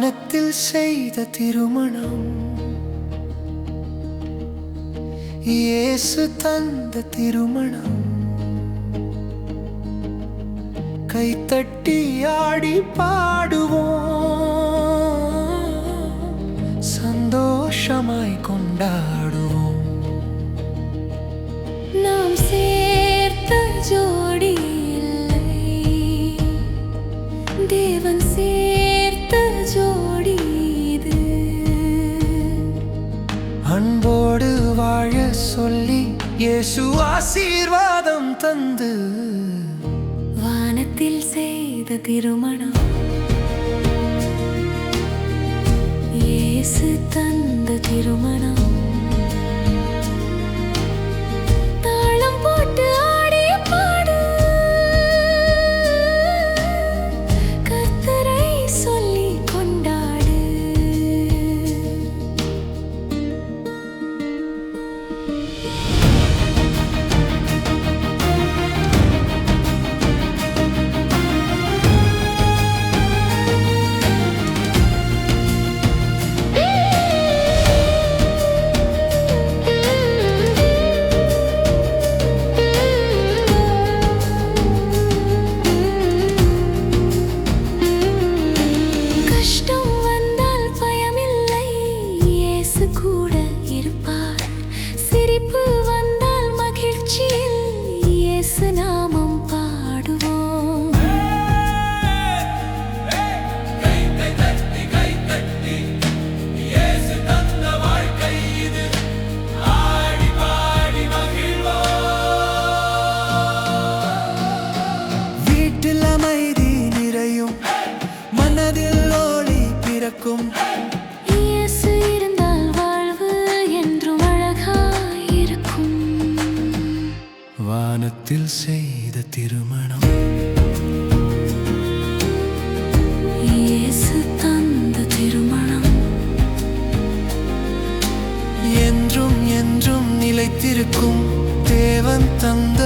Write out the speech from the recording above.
வானத்தில் செய்த திருமணம். இயேசு தந்த திருமணம். கைத்தட்டி ஆடி பாடுவோம். சந்தோஷமாய் கொண்டாடுவோம். நாம் சேர்த்த ஜோடி இல்லை. தேவன் சே அன்போடு வாழ சொல்லி இயேசு ஆசீர்வாதம் தந்து. வானத்தில் செய்த திருமணம். இயேசு தந்த வானத்தில் செய்த திருமணம். இயேசு தந்த திருமணம். என்றும் என்றும் நிலைத்திருக்கும் தேவன் தந்த